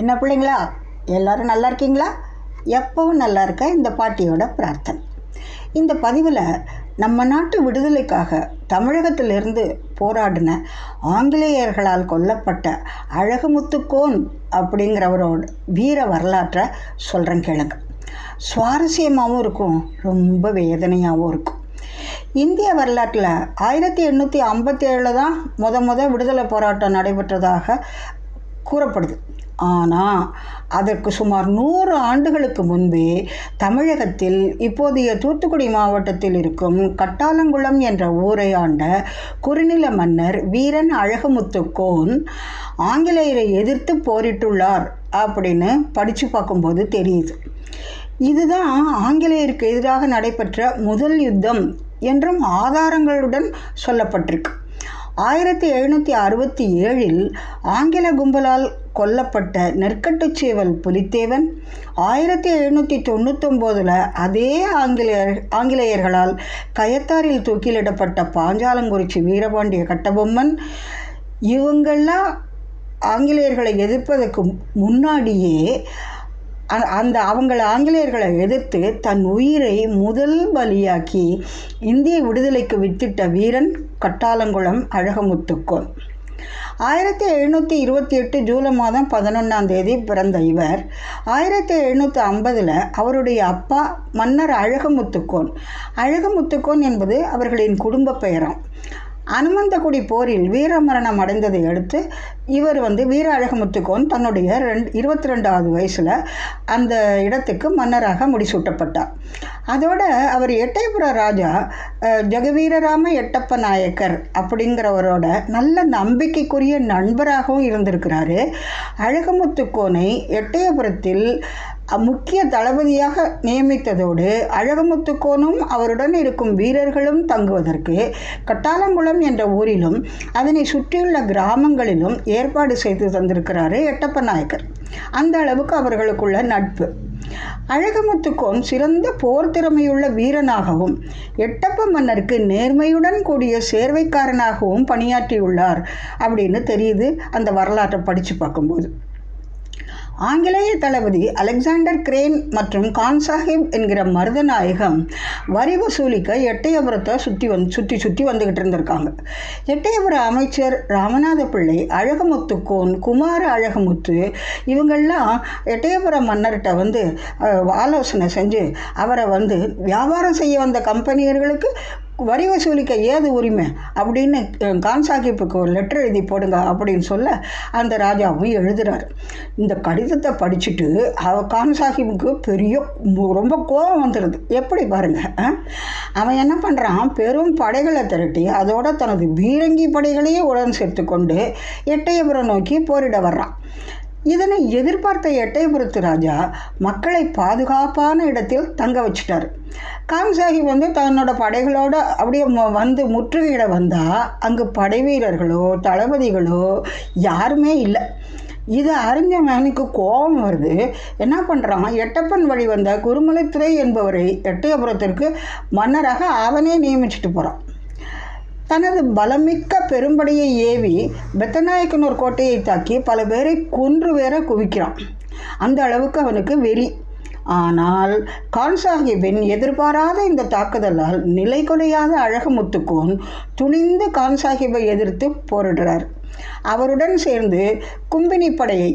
என்ன பிள்ளைங்களா? எல்லாரும் நல்லா இருக்கீங்களா? எப்பவும் நல்லா இருக்க இந்த பாட்டியோட பிரார்த்தனை. இந்த பதிவில் நம்ம நாட்டு விடுதலைக்காக தமிழகத்திலிருந்து போராடின ஆங்கிலேயர்களால் கொல்லப்பட்ட அழகுமுத்துக்கோன் அப்படிங்கிறவரோட வீர வரலாற்றை சொல்கிறேன் கேளுங்க. சுவாரஸ்யமாகவும் இருக்கும் ரொம்ப வேதனையாகவும் இருக்கும். இந்திய வரலாற்றில் ஆயிரத்தி எண்ணூற்றி ஐம்பத்தி ஏழில் தான் முத முத விடுதலை போராட்டம் நடைபெற்றதாக கூறப்படுது. ஆனால் அதற்கு சுமார் நூறு ஆண்டுகளுக்கு முன்பே தமிழகத்தில் இப்போதைய தூத்துக்குடி மாவட்டத்தில் இருக்கும் கட்டாலங்குளம் என்ற ஊரை ஆண்ட குறுநில மன்னர் வீரன் அழகுமுத்துக்கோன் ஆங்கிலேயரை எதிர்த்து போரிட்டுள்ளார் அப்படின்னு படித்து பார்க்கும்போது தெரியுது. இதுதான் ஆங்கிலேயருக்கு எதிராக நடைபெற்ற முதல் யுத்தம் என்றும் ஆதாரங்களுடன் சொல்லப்பட்டிருக்கு. ஆயிரத்தி எழுநூற்றி அறுபத்தி ஏழில் ஆங்கில கும்பலால் கொல்லப்பட்ட நெற்கட்டுச்சேவல் புலித்தேவன் ஆயிரத்தி எழுநூற்றி தொண்ணூத்தொம்போதில் அதே ஆங்கிலேயர் ஆங்கிலேயர்களால் கயத்தாரில் தூக்கிலிடப்பட்ட பாஞ்சாலங்குறிச்சி வீரபாண்டிய கட்டபொம்மன் இவங்கெல்லாம் ஆங்கிலேயர்களை எதிர்ப்பதற்கு முன்னாடியே அ- அந்த அவங்கள ஆங்கிலேயர்களை எதிர்த்து தன் உயிரை முதல் பலியாக்கி இந்திய விடுதலைக்கு வித்திட்ட வீரன் கட்டாலங்குளம் அழகமுத்துக்கோன். ஆயிரத்தி எழுநூற்றி இருபத்தி எட்டு ஜூலை மாதம் பதினொன்றாம் தேதி பிறந்த இவர். ஆயிரத்தி எழுநூற்றி ஐம்பதில் அவருடைய அப்பா மன்னர் அழகமுத்துக்கோன். அழகமுத்துக்கோன் என்பது அவர்களின் குடும்ப பெயராம். அனுமந்தகுடி போரில் வீரமரணம் அடைந்ததை அடுத்து இவர் வந்து வீர அழகமுத்துக்கோன் தன்னுடைய ரெண்டு இருபத்தி ரெண்டாவது வயசில் அந்த இடத்துக்கு மன்னராக முடிசூட்டப்பட்டார். அதோட அவர் எட்டயபுர ராஜா ஜெகவீரராம எட்டப்ப நாயக்கர் அப்படிங்கிறவரோட நல்ல நம்பிக்கைக்குரிய நண்பராகவும் இருந்திருக்கிறாரு. அழகமுத்துக்கோனை எட்டயபுரத்தில் முக்கிய தளபதியாக நியமித்ததோடு அழகமுத்துக்கோனும் அவருடன் இருக்கும் வீரர்களும் தங்குவதற்கு கட்டாலங்குளம் என்ற ஊரிலும் அதனை சுற்றியுள்ள கிராமங்களிலும் ஏற்பாடு செய்து தந்திருக்கிறாரு எட்டப்ப நாயக்கர். அந்த அளவுக்கு அவர்களுக்குள்ள நட்பு. அழகமுத்துக்கோன் சிறந்த போர் திறமையுள்ள வீரனாகவும் எட்டப்ப மன்னருக்கு நேர்மையுடன் கூடிய சேர்வைக்காரனாகவும் பணியாற்றியுள்ளார் அப்படின்னு தெரியுது அந்த வரலாற்றை படித்து பார்க்கும்போது. ஆங்கிலேய தளபதி அலெக்சாண்டர் கிரேன் மற்றும் கான்சாஹிப் என்கிற மருதநாயகம் வரி வசூலிக்க எட்டயபுரத்தை சுற்றி வந் சுற்றி சுற்றி வந்துக்கிட்டு இருந்திருக்காங்க. எட்டயபுர அமைச்சர் ராமநாத பிள்ளை அழகமுத்துக்கோன் குமார அழகமுத்து இவங்கெல்லாம் எட்டயபுர மன்னர்கிட்ட வந்து ஆலோசனை செஞ்சு அவரை வந்து வியாபாரம் செய்ய வந்த கம்பெனியர்களுக்கு வரி வசூலிக்க ஏது உரிமை? அப்படின்னு கான் சாஹிப்புக்கு ஒரு லெட்டர் எழுதி போடுங்க அப்படின்னு சொல்ல அந்த ராஜாவும் எழுதுறாரு. இந்த கடிதத்தை படிச்சுட்டு அவ கான் சாஹிப்புக்கு பெரிய ரொம்ப கோபம் வந்துடுது எப்படி பாருங்க அவன் என்ன பண்ணுறான் பெரும் படைகளை திரட்டி அதோட தனது பீரங்கி படைகளையே உடன் சேர்த்து கொண்டு எட்டயபுரம் நோக்கி போரிட வர்றான். இதனை எதிர்பார்த்த எட்டயபுரத்து ராஜா மக்களை பாதுகாப்பான இடத்தில் தங்க வச்சிட்டார். கான் சாஹிப் வந்து தன்னோட படைகளோட அப்படியே வந்து முற்றுகையிட வந்தால் அங்கு படை வீரர்களோ தளபதிகளோ யாருமே இல்லை. இது அறிஞ்ச மேனுக்கு கோபம் வருது. என்ன பண்ணுறான் எட்டப்பன் வழி வந்த குருமலைத்துறை என்பவரை எட்டயபுரத்திற்கு மன்னராக அவனே நியமிச்சிட்டு போகிறான் தனது பலமிக்க பெரும்படையை ஏவி பெத்தநாயக்கனூர் கோட்டையை தாக்கி பல பேரை கொன்று வேற குவிக்கிறான். அந்த அளவுக்கு அவனுக்கு வெறி. ஆனால் கான் சாஹிப்பின் எதிர்பாராத இந்த தாக்குதலால் நிலை குலையாத அழகுமுத்துக்கோன் துணிந்து கான் சாஹிப்பை எதிர்த்து போரிடுறார். அவருடன் சேர்ந்து கும்பினி படையை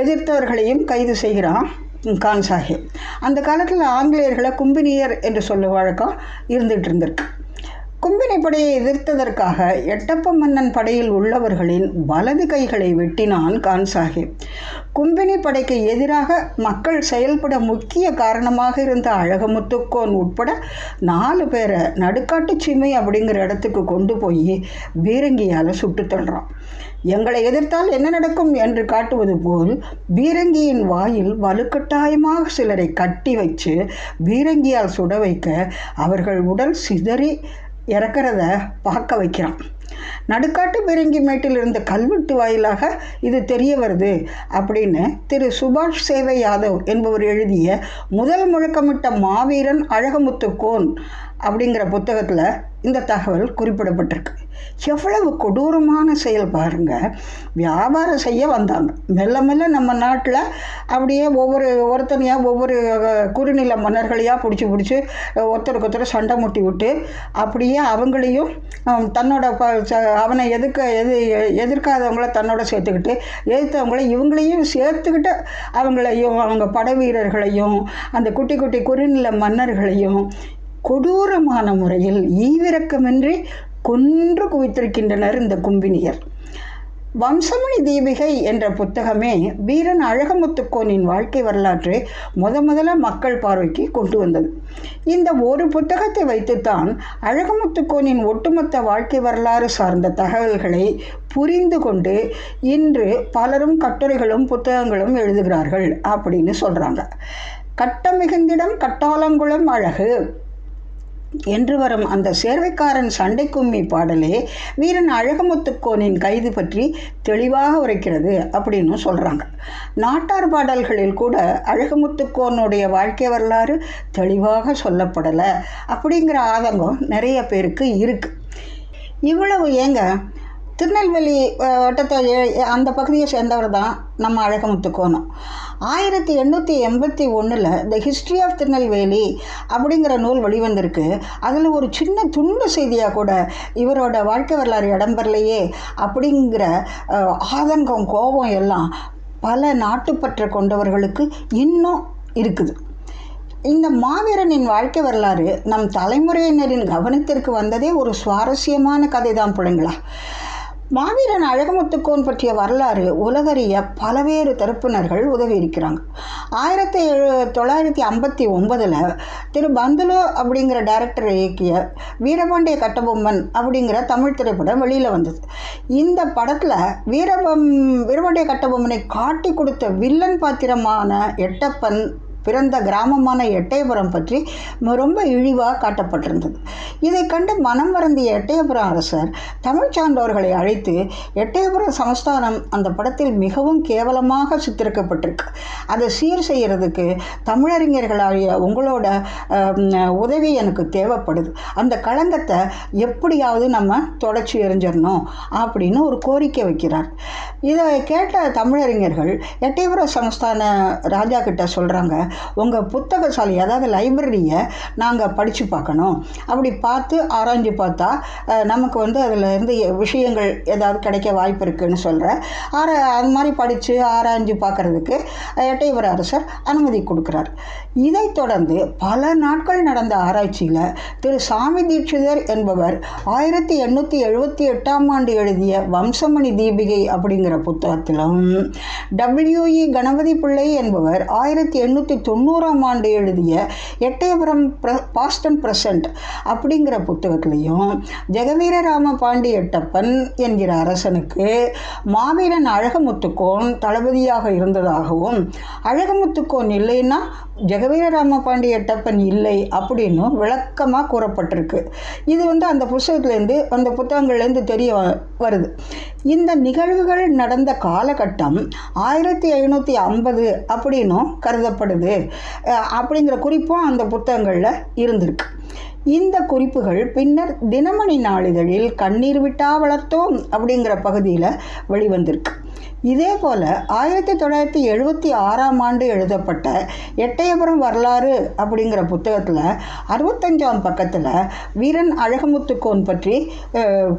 எதிர்த்தவர்களையும் கைது செய்கிறான் கான் சாஹிப். அந்த காலத்தில் ஆங்கிலேயர்களை கும்பினியர் என்று சொல்லும் வழக்கம் இருந்துகிட்டு இருந்திருக்கு. கும்பினி படையை எதிர்த்ததற்காக எட்டப்ப மன்னன் படையில் உள்ளவர்களின் வலது கைகளை வெட்டினான் கான் சாஹிப். கும்பினி படைக்கு எதிராக மக்கள் செயல்பட முக்கிய காரணமாக இருந்த அழகமுத்துக்கோன் உட்பட நாலு பேரை நடுக்காட்டு சீமை அப்படிங்கிற இடத்துக்கு கொண்டு போய் பீரங்கியால் சுட்டு தள்ளுறான். எங்களை எதிர்த்தால் என்ன நடக்கும் என்று காட்டுவது போல் பீரங்கியின் வாயில் வலுக்கட்டாயமாக சிலரை கட்டி வச்சு பீரங்கியால் சுட வைக்க அவர்கள் உடல் சிதறி இறக்கிறத பார்க்க வைக்கிறான். நடுக்காட்டு பீரங்கி மேட்டில் இருந்த கல்வெட்டு வாயிலாக இது தெரிய வருது அப்படின்னு திரு சுபாஷ் சேவை யாதவ் என்பவர் எழுதிய முதல் முழக்கமிட்ட மாவீரன் அழகமுத்து கோன் அப்படிங்கிற புத்தகத்தில் இந்த தகவல் குறிப்பிடப்பட்டிருக்கு. எவ்வளவு கொடூரமான செயல் பாருங்க. வியாபாரம் செய்ய வந்தாங்க. மெல்ல மெல்ல நம்ம நாட்டில் அப்படியே ஒவ்வொரு ஒருத்தனையாக ஒவ்வொரு குறுநில மன்னர்களையாக பிடிச்சி பிடிச்சி ஒருத்தருக்கு ஒருத்தர் சண்டை முட்டி விட்டு அப்படியே அவங்களையும் தன்னோட ப அவனை எதிர்க்க எது எதிர்க்காதவங்கள தன்னோட சேர்த்துக்கிட்டு எதிர்த்தவங்கள இவங்களையும் சேர்த்துக்கிட்டு அவங்களையும் அவங்க படை வீரர்களையும் அந்த குட்டி குட்டி குறுநில மன்னர்களையும் கொடூரமான முறையில் ஈவிரக்கமின்றி கொன்று குவித்திருக்கின்றனர் இந்த கும்பினியர். வம்சமணி தீபிகை என்ற புத்தகமே வீரன் அழகமுத்துக்கோனின் வாழ்க்கை வரலாற்றை முத முதல்ல மக்கள் பார்வைக்கு கொண்டு வந்தது. இந்த ஒரு புத்தகத்தை வைத்துத்தான் அழகமுத்துக்கோனின் ஒட்டுமொத்த வாழ்க்கை வரலாறு சார்ந்த தகவல்களை புரிந்து கொண்டு இன்று பலரும் கட்டுரைகளும் புத்தகங்களும் எழுதுகிறார்கள் அப்படின்னு சொல்கிறாங்க கட்டமிகுந்திடம் கட்டாலங்குளம் அழகு. என்று வரும் அந்த சேர்வைக்காரன் சண்டை கும்மி பாடலே வீரன் அழகமுத்துக்கோனின் கைது பற்றி தெளிவாக உரைக்கிறது அப்படின்னு சொல்கிறாங்க நாட்டார் பாடல்களில் கூட அழகமுத்துக்கோனுடைய வாழ்க்கை வரலாறு தெளிவாக சொல்லப்படலை அப்படிங்கிற ஆதங்கம் நிறைய பேருக்கு இருக்குது இவ்வளவு ஏங்க திருநெல்வேலி வட்டத்தை அந்த பகுதியை சேர்ந்தவர் தான் நம்ம அழகமுத்துக்கோணும் ஆயிரத்தி எண்ணூற்றி எண்பத்தி ஒன்றில் த ஹிஸ்ட்ரி ஆஃப் திருநெல்வேலி அப்படிங்கிற நூல் வெளிவந்திருக்கு. அதில் ஒரு சின்ன துண்டு செய்தியாக கூட இவரோட வாழ்க்கை வரலாறு இடம்பெறலையே அப்படிங்கிற ஆதங்கம் கோபம் எல்லாம் பல நாட்டுப்பற்றை கொண்டவர்களுக்கு இன்னும் இருக்குது. இந்த மாவீரனின் வாழ்க்கை வரலாறு நம் தலைமுறையினரின் கவனத்திற்கு வந்ததே ஒரு சுவாரஸ்யமான கதை தான் பிள்ளைங்களா. மாவீரன் அழகமுத்துக்கோன் பற்றிய வரலாறு உலகறிய பலவேறு தரப்பினர்கள் உதவி இருக்கிறாங்க ஆயிரத்தி எழு தொள்ளாயிரத்தி ஐம்பத்தி ஒன்பதில் திரு பந்துலு அப்படிங்கிற டைரக்டர் இயக்கிய வீரபாண்டிய கட்டபொம்மன் அப்படிங்கிற தமிழ் திரைப்படம் வெளியில் வந்தது. இந்த படத்தில் வீரபம் வீரபாண்டிய கட்டபொம்மனை காட்டி கொடுத்த வில்லன் பாத்திரமான எட்டப்பன் பிறந்த கிராமமான எட்டயபுரம் பற்றி ரொம்ப இழிவாக காட்டப்பட்டிருந்தது. இதை கண்டு மனம் வருந்திய எட்டயபுரம் அரசர் தமிழ் சான்றோர்களை அழைத்து எட்டயபுரம் சமஸ்தானம் அந்த படத்தில் மிகவும் கேவலமாக சித்தரிக்கப்பட்டிருக்கு. அதை சீர் செய்கிறதுக்கு தமிழறிஞர்களாகிய உங்களோட உதவி எனக்கு தேவைப்படுது. அந்த களங்கத்தை எப்படியாவது நம்ம தொடச்சி எறிஞ்சிடணும் அப்படின்னு ஒரு கோரிக்கை வைக்கிறார். இதை கேட்ட தமிழறிஞர்கள் எட்டயபுரம் சமஸ்தான ராஜா கிட்ட சொல்கிறாங்க உங்கள் புத்தகசாலை அதாவது லைப்ரரியை நாங்கள் படித்து பார்க்கணும். அப்படி பார்த்து ஆராய்ஞ்சு பார்த்தா நமக்கு வந்து அதில் இருந்து விஷயங்கள் ஏதாவது கிடைக்க வாய்ப்பு இருக்குன்னு சொல்கிறேன் ஆரா அது மாதிரி படித்து ஆராய்ஞ்சு பார்க்குறதுக்கு எட்டையவர் அரசர் அனுமதி கொடுக்குறார். இதைத் தொடர்ந்து பல நாட்கள் நடந்த ஆராய்ச்சியில் திரு சாமி தீட்சிதர் என்பவர் ஆயிரத்தி எண்ணூற்றி எழுபத்தி எட்டாம் ஆண்டு எழுதிய வம்சமணி தீபிகை அப்படிங்கிற புத்தகத்திலும் டபிள்யூஇ கணபதி பிள்ளை என்பவர் ஆயிரத்தி எண்ணூற்றி தொண்ணூறாம் ஆண்டு எழுதிய எட்டயபுரம் ப்ர பாஸ்டன் பிரசன்ட் அப்படிங்கிற புத்தகத்திலையும் ஜெகவீரராம பாண்டி எட்டப்பன் என்கிற அரசனுக்கு மாவீரன் அழகமுத்துக்கோன் தளபதியாக இருந்ததாகவும் அழகமுத்துக்கோன் இல்லைன்னா ஜெகவீரராம பாண்டி எட்டப்பன் இல்லை அப்படின்னு விளக்கமாக கூறப்பட்டிருக்கு. இது வந்து அந்த புஸ்தகத்துலேருந்து அந்த புத்தகங்கள்லேருந்து தெரிய வ- வருது. இந்த நிகழ்வுகள் நடந்த காலகட்டம் ஆயிரத்தி ஐநூற்றி ஐம்பது அப்படின்னும் கருதப்படுது. அப்படிங்கிற குறிப்பும் அந்த புத்தகங்களில் இருந்திருக்கு. இந்த குறிப்புகள் பின்னர் தினமணி நாளிதழில் கண்ணீர் விட்டா வளர்த்தோம் அப்படிங்கிற பகுதியில் வெளிவந்திருக்கு. இதே போல் ஆயிரத்தி தொள்ளாயிரத்தி எழுபத்தி ஆறாம் ஆண்டு எழுதப்பட்ட எட்டயபுரம் வரலாறு அப்படிங்கிற புத்தகத்தில் அறுபத்தஞ்சாம் பக்கத்தில் வீரன் அழகமுத்துக்கோன் பற்றி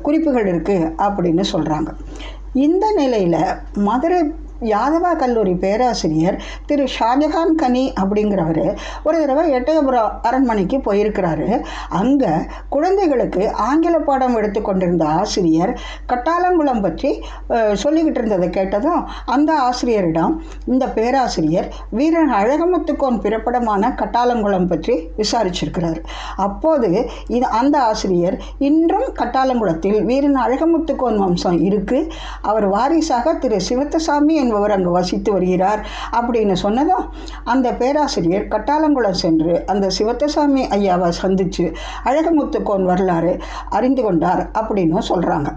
குறிப்புகள் இருக்குது அப்படின்னு சொல்கிறாங்க இந்த நிலையில் மதுரை யாதவா கல்லூரி பேராசிரியர் திரு ஷாஜஹான் கனி அப்படிங்கிறவர் ஒரு தடவை எட்டயபுரம் அரண்மனைக்கு போயிருக்கிறாரு. அங்கே குழந்தைகளுக்கு ஆங்கில பாடம் எடுத்து கொண்டிருந்த ஆசிரியர் கட்டாலங்குளம் பற்றி சொல்லிக்கிட்டு இருந்ததை கேட்டதும் அந்த ஆசிரியரிடம் இந்த பேராசிரியர் வீரன் அழகமுத்துக்கோன் பிறப்பிடமான கட்டாலங்குளம் பற்றி விசாரிச்சிருக்கிறார். அப்போது இது அந்த ஆசிரியர் இன்றும் கட்டாலங்குளத்தில் வீரன் அழகமுத்துக்கோன் வம்சம் இருக்குது அவர் வாரிசாக திரு சிவத்தசாமி என்பவர் அங்கு வசித்து வருகிறார் அப்படின்னு சொன்னதும் அந்த பேராசிரியர் கட்டாலங்குளம் சென்று அந்த சிவத்தசாமி ஐயாவை சந்தித்து அழகமுத்துக்கோன் வரலாறு அறிந்து கொண்டார் அப்படின்னு சொல்கிறாங்க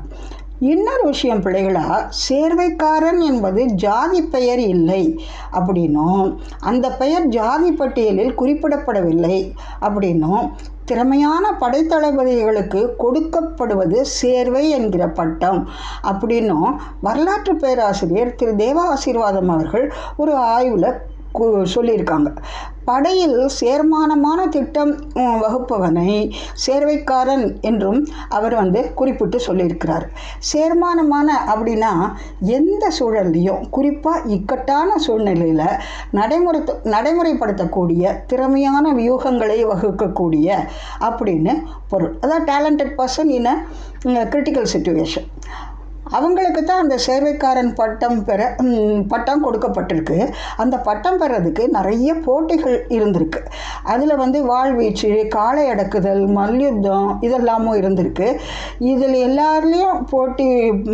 இன்னொரு விஷயம் பிள்ளைகளா சேர்வைக்காரன் என்பது ஜாதி பெயர் இல்லை அப்படின்னும். அந்த பெயர் ஜாதி பட்டியலில் குறிப்பிடப்படவில்லை அப்படின்னும். திறமையான படைத்தளபதிகளுக்கு கொடுக்கப்படுவது சேர்வை என்கிற பட்டம் அப்படின்னும். வரலாற்று பேராசிரியர் திரு தேவ ஆசீர்வாதம் அவர்கள் ஒரு ஆய்வில் சொல்லியிருக்காங்க. படையில் சேர்மானமான திட்டம் வகுப்பவனை சேர்வைக்காரன் என்றும் அவர் வந்து குறிப்பிட்டு சொல்லியிருக்கிறார். சேர்மானமான அப்படின்னா எந்த சூழல்லையும் குறிப்பாக இக்கட்டான சூழ்நிலையில் நடைமுறை நடைமுறைப்படுத்தக்கூடிய திறமையான வியூகங்களை வகுக்கக்கூடிய அப்படின்னு பொருள். அதான் talented person in a critical situation அவங்களுக்கு தான் அந்த சேவைக்காரன் பட்டம் பெற பட்டம் கொடுக்கப்பட்டிருக்கு. அந்த பட்டம் பெறதுக்கு நிறைய போட்டிகள் இருந்திருக்கு. அதில் வந்து வாழ்வீச்சு காளை அடக்குதல் மல்யுத்தம் இதெல்லாமும் இருந்திருக்கு. இதில் எல்லாருலேயும் போட்டி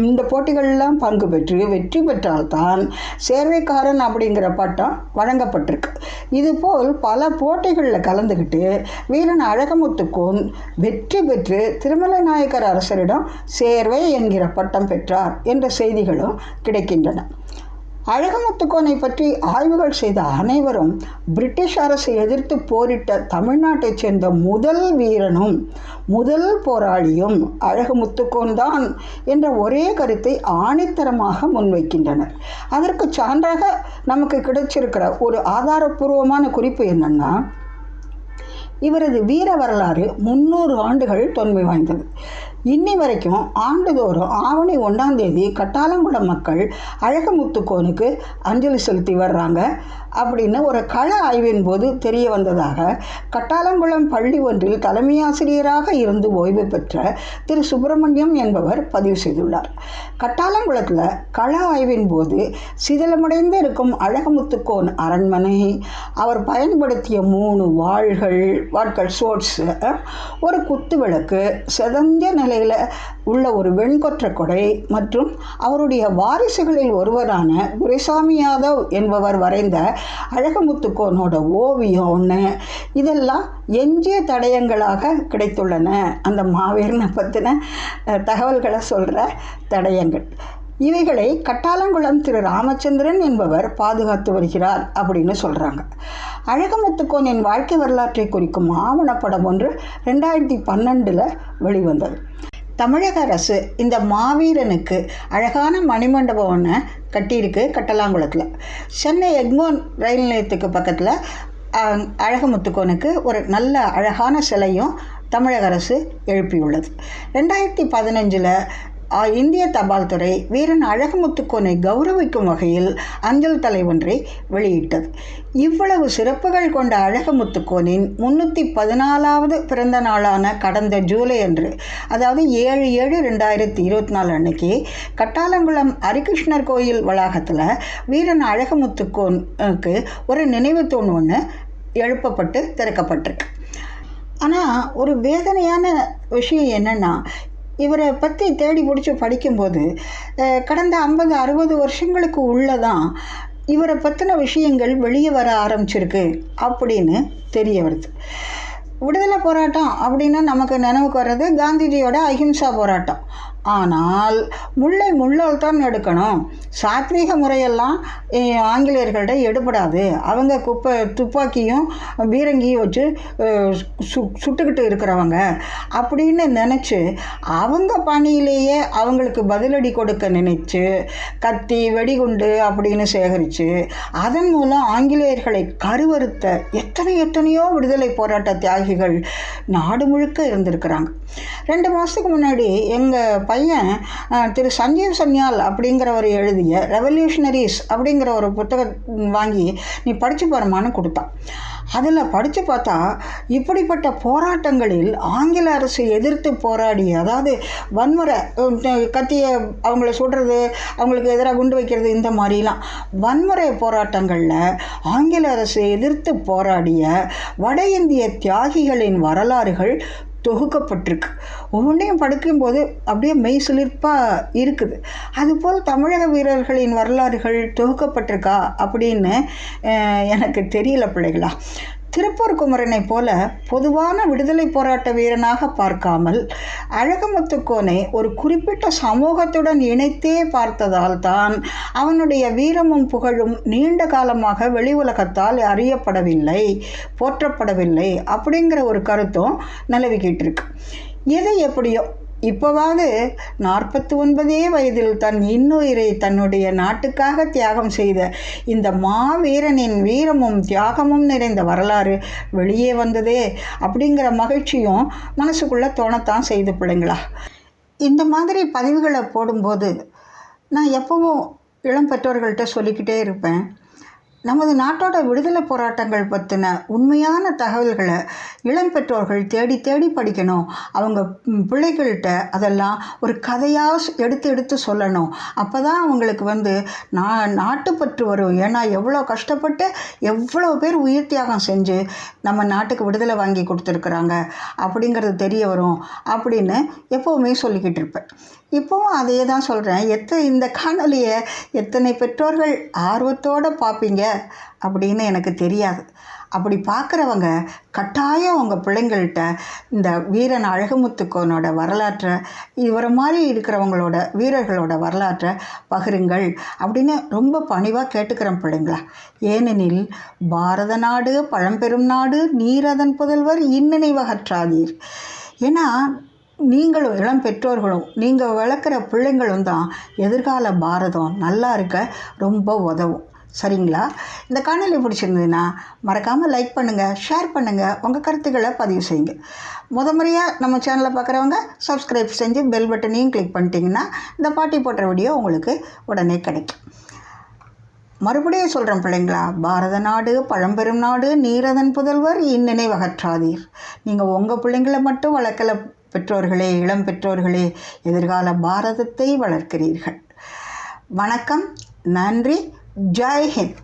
இந்த போட்டிகள்லாம் பங்கு பெற்று வெற்றி பெற்றால்தான் சேவைக்காரன் அப்படிங்கிற பட்டம் வழங்கப்பட்டிருக்கு. இதுபோல் பல போட்டிகளில் கலந்துக்கிட்டு வீரன் அழகமுத்துக்கோன் வெற்றி பெற்று திருமலை நாயக்கர் அரசரிடம் சேர்வை என்கிற பட்டம் பெற்று பெற்றார் என்ற செய்திகளும் கிடைக்கின்றன. அழகமுத்துக்கோனை பற்றி ஆய்வுகள் செய்த அனைவரும் பிரிட்டிஷ் அரசை எதிர்த்து போரிட்ட தமிழ்நாட்டைச் சேர்ந்த முதல் வீரனும் முதல் போராளியும் அழகுமுத்துக்கோன் தான் என்ற ஒரே கருத்தை ஆணித்தரமாக முன்வைக்கின்றனர். அதற்கு சான்றாக நமக்கு கிடைச்சிருக்கிற ஒரு ஆதாரபூர்வமான குறிப்பு என்னன்னா இவரது வீர வரலாறு முன்னூறு ஆண்டுகள் தொன்மை வாய்ந்தது. இன்னி வரைக்கும் ஆண்டுதோறும் ஆவணி ஒன்றாம் தேதி கட்டாலங்குளம் மக்கள் அழகமுத்துக்கோனுக்கு அஞ்சலி செலுத்தி வர்றாங்க அப்படின்னு ஒரு கள ஆய்வின் போது தெரிய வந்ததாக கட்டாலங்குளம் பள்ளி ஒன்றில் தலைமையாசிரியராக இருந்து ஓய்வு பெற்ற திரு சுப்பிரமணியம் என்பவர் பதிவு செய்துள்ளார். கட்டாலங்குளத்தில் கள ஆய்வின் போது சிதிலமடைந்து இருக்கும் அழகமுத்துக்கோன் அரண்மனை அவர் பயன்படுத்திய மூணு வாள்கள் வாட்கள் சோட்ஸு ஒரு குத்து விளக்கு செதஞ்ச நிலையில் உள்ள ஒரு வெண்கொற்ற கொடை மற்றும் அவருடைய வாரிசுகளில் ஒருவரான துரைசாமி யாதவ் என்பவர் வரைந்த அழகமுத்துக்கோனோட ஓவியம் ஒன்று இதெல்லாம் எஞ்சிய தடயங்களாக கிடைத்துள்ளன. அந்த மாவீரனை பற்றின தகவல்களை சொல்கிற தடயங்கள். இவைகளை கட்டாலங்குளம் திரு ராமச்சந்திரன் என்பவர் பாதுகாத்து வருகிறார் அப்படின்னு சொல்கிறாங்க அழகமுத்துக்கோனின் வாழ்க்கை வரலாற்றை குறிக்கும் ஆவணப்படம் ஒன்று ரெண்டாயிரத்தி பன்னெண்டில் வெளிவந்தது. தமிழக அரசு இந்த மாவீரனுக்கு அழகான மணிமண்டபம் ஒன்று கட்டியிருக்கு கட்டலாங்குளத்தில். சென்னை எக்மோன் ரயில் நிலையத்துக்கு பக்கத்தில் அழகமுத்துக்கோனுக்கு ஒரு நல்ல அழகான சிலையும் தமிழக அரசு எழுப்பியுள்ளது. ரெண்டாயிரத்தி பதினஞ்சில் இந்திய தபால் துறை வீரன் அழகுமுத்துக்கோனை கௌரவிக்கும் வகையில் அஞ்சல் தலை ஒன்றை வெளியிட்டது. இவ்வளவு சிறப்புகள் கொண்ட அழகுமுத்துக்கோனின் முன்னூற்றி பதினாலாவது பிறந்த நாளான கடந்த ஜூலை அன்று அதாவது ஏழு ஏழு ரெண்டாயிரத்தி இருபத்தி நாலு அன்னைக்கு கட்டாலங்குளம் ஹரிகிருஷ்ணர் கோயில் வளாகத்தில் வீரன் அழகுமுத்துக்கோனுக்கு ஒரு நினைவு தூண் ஒன்று எழுப்பப்பட்டு திறக்கப்பட்டிருக்கு. ஆனால் ஒரு வேதனையான விஷயம் என்னென்னா இவரை பற்றி தேடி பிடிச்சி படிக்கும்போது கடந்த ஐம்பது அறுபது வருஷங்களுக்கு உள்ளதான் இவரை பற்றின விஷயங்கள் வெளியே வர ஆரம்பிச்சிருக்கு அப்படின்னு தெரிய வருது. விடுதலை போராட்டம் அப்படின்னா நமக்கு நினைவுக்கு வர்றது காந்திஜியோட அஹிம்சா போராட்டம். ஆனால் முல்லை முள்ளால் தான் எடுக்கணும். சாத்வீக முறையெல்லாம் ஆங்கிலேயர்கள்ட்ட எடுபடாது. அவங்க குப்பை துப்பாக்கியும் பீரங்கியும் வச்சு சு சுட்டுக்கிட்டு இருக்கிறவங்க. அப்படின்னு நினச்சி அவங்க பணியிலேயே அவங்களுக்கு பதிலடி கொடுக்க நினைச்சு கத்தி வெடிகுண்டு அப்படின்னு சேகரித்து அதன் மூலம் ஆங்கிலேயர்களை கருவறுத்த எத்தனை எத்தனையோ விடுதலை போராட்ட தியாகிகள் நாடு முழுக்க இருந்திருக்கிறாங்க. ரெண்டு மாதத்துக்கு முன்னாடி எங்கள் பையன் திரு சஞ்சீவ் சன்யால் அப்படிங்கிறவர் எழுதிய ரெவல்யூஷனரிஸ் அப்படிங்கிற ஒரு புத்தகம் வாங்கி நீ படித்து பாருமான்னு கொடுத்தான். அதில் படித்து பார்த்தா இப்படிப்பட்ட போராட்டங்களில் ஆங்கில அரசு எதிர்த்து போராடி அதாவது வன்முறை கத்தியை அவங்கள சுடுறது அவங்களுக்கு எதிராக குண்டு வைக்கிறது இந்த மாதிரிலாம் வன்முறை போராட்டங்களில் ஆங்கில அரசு எதிர்த்து போராடிய வட இந்திய தியாகிகளின் வரலாறுகள் தொகுக்கப்பட்டிருக்கு. ஒவ்வொன்றையும் படிக்கும்போது அப்படியே மெய் சிலிர்ப்பாக இருக்குது. அதுபோல் தமிழக வீரர்களின் வரலாறுகள் தொகுக்கப்பட்டிருக்கா அப்படின்னு எனக்கு தெரியல பிள்ளைகளா. திருப்பூர் குமரனைப் போல பொதுவான விடுதலை போராட்ட வீரனாக பார்க்காமல் அழகமுத்துக்கோனை ஒரு குறிப்பிட்ட சமூகத்துடன் இணைத்தே பார்த்ததால் தான் அவனுடைய வீரமும் புகழும் நீண்ட காலமாக வெளி உலகத்தால் அறியப்படவில்லை போற்றப்படவில்லை அப்படிங்கிற ஒரு கருத்தும் நிலவிக்கிட்டு இருக்கு எது எப்படியோ இப்போவாவது நாற்பத்தி ஒன்பதே வயதில் தன் இன்னுயிரை தன்னுடைய நாட்டுக்காக தியாகம் செய்த இந்த மாவீரனின் வீரமும் தியாகமும் நிறைந்த வரலாறு வெளியே வந்ததே அப்படிங்கிற மகிழ்ச்சியும் மனசுக்குள்ளே தோணத்தான் செய்து பிள்ளைங்களா. இந்த மாதிரி பதிவுகளை போடும்போது நான் எப்பவும் இளம் பெற்றோர்கள்ட்ட சொல்லிக்கிட்டே இருப்பேன். நமது நாட்டோட விடுதலை போராட்டங்கள் பற்றின உண்மையான தகவல்களை இளம் பெற்றோர்கள் தேடி தேடி படிக்கணும். அவங்க பிள்ளைகள்கிட்ட அதெல்லாம் ஒரு கதையாக எடுத்து எடுத்து சொல்லணும். அப்போ தான் அவங்களுக்கு வந்து நான் நாட்டுப்பற்று வரும். ஏன்னா எவ்வளோ கஷ்டப்பட்டு எவ்வளோ பேர் உயிர் தியாகம் செஞ்சு நம்ம நாட்டுக்கு விடுதலை வாங்கி கொடுத்துருக்குறாங்க. அப்படிங்கிறது தெரிய வரும். அப்படின்னு எப்போவுமே சொல்லிக்கிட்டு இருப்பேன். இப்போவும் அதே தான் சொல்கிறேன் எத்த இந்த காணொலியை எத்தனை பெற்றோர்கள் ஆர்வத்தோடு பார்ப்பீங்க அப்படின்னு எனக்கு தெரியாது. அப்படி பார்க்குறவங்க கட்டாயம் உங்கள் பிள்ளைங்கள்ட்ட இந்த வீரன் அழகுமுத்துக்கோனோட வரலாற்றை இவரை மாதிரி இருக்கிறவங்களோட வீரர்களோட வரலாற்றை பகிருங்கள் அப்படின்னு ரொம்ப பணிவாக கேட்டுக்கிறேன் பிள்ளைங்களா. ஏனெனில் பாரத நாடு பழம்பெரும் நாடு நீரதன் புதல்வர் இன்னினைவகற்றாதீர் ஏன்னா நீங்களும் இளம் பெற்றோர்களும் நீங்கள் வளர்க்குற பிள்ளைங்களும் தான் எதிர்கால பாரதம் நல்லா இருக்க ரொம்ப உதவும். சரிங்களா? இந்த காணொலி பிடிச்சிருந்ததுன்னா மறக்காமல் லைக் பண்ணுங்கள் ஷேர் பண்ணுங்கள் உங்கள் கருத்துக்களை பதிவு செய்யுங்க. முத முறையாக நம்ம சேனலை பார்க்குறவங்க சப்ஸ்கிரைப் செஞ்சு பெல் பட்டனையும் கிளிக் பண்ணிட்டீங்கன்னா இந்த பாட்டி போடுற வீடியோ உங்களுக்கு உடனே கிடைக்கும். மறுபடியும் சொல்கிறேன் பிள்ளைங்களா பாரத நாடு பழம்பெரும் நாடு நீரதன் புதல்வர் இந்நினைவகற்றாதீர் நீங்கள் உங்கள் பிள்ளைங்களை மட்டும் வளர்க்கல பெற்றோர்களே இளம் பெற்றோர்களே எதிர்கால பாரதத்தை வளர்க்கிறீர்கள். வணக்கம் நன்றி ஜெய்ஹிந்த்